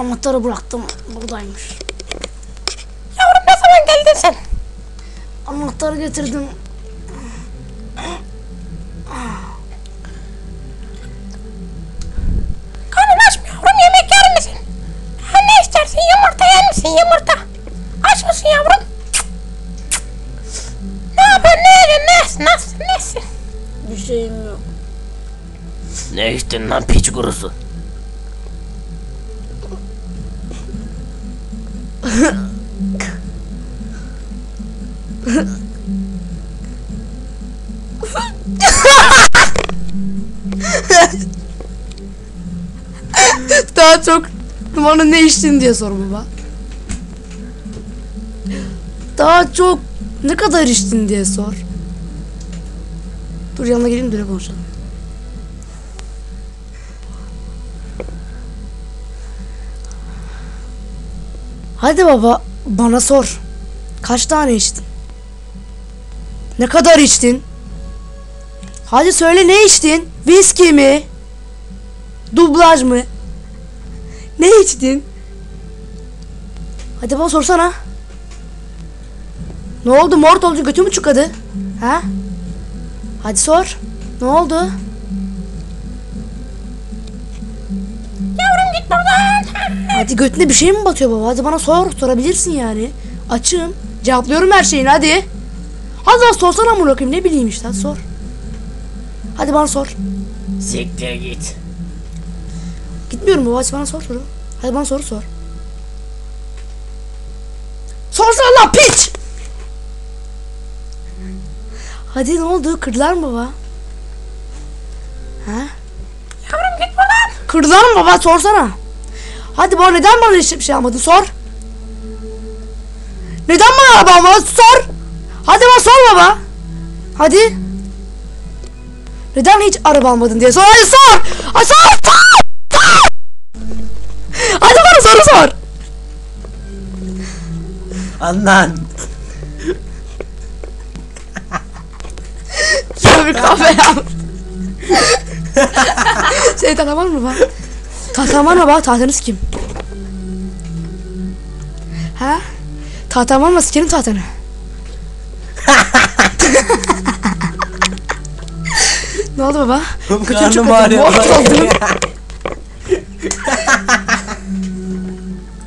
Anahtarı bıraktım. Buradaymış. Yavrum ne zaman geldin sen? Anahtarı getirdim. Karnın aç mı yavrum yemek yer misin? Ha, ne istersin yumurta yer misin yumurta? Aç mısın yavrum? Ne yapıyorsun ne yedin ne, nasıl nesin? Bir şeyim yok. Ne içtin lan piç kurusu? Daha çok bana ne içtin diye sor baba. Daha çok ne kadar içtin diye sor. Dur yanına geleyim de konuşalım. Hadi baba bana sor. Kaç tane içtin? Ne kadar içtin? Hadi söyle ne içtin? Viski mi? Dublaj mı? Ne içtin? Hadi bana sorsana. Ne oldu? Mort olunca götü mü çıkadı? Ha? Hadi sor. Ne oldu? Yavrum git buradan. Hadi götüne bir şey mi batıyor baba? Hadi bana sor. Sorabilirsin yani. Açım. Cevaplıyorum her şeyini hadi. Hadi lan sorsana amına koyayım ne bileyim işte hadi sor. Hadi bana sor. Siktir git. Gitmiyorum baba hadi bana sor soru. Hadi bana soru sor. Sorsana lan piç! Hadi ne oldu? Kırdılar mı baba? Ha? Yavrum git buradan. Kırdılar mı baba? Sorsana. Hadi baba neden bana hiç bir şey almadın? Sor. Neden bana araba almadın? Sor. Hadi bana sor baba. Hadi. Neden hiç araba almadın diye sor. Hadi sor. Hadi sor. Sor. Sor. Hadi bana soru sor. Anlan. Şöyle bir kahve yap. Tahtan var mı baba? Tahtan var mı baba? Tahtanız kim? Ha? Tahtan var mı? Sikerim tahtanı. ne oldu baba? Karnım çok ağrıyor. Mort oldum.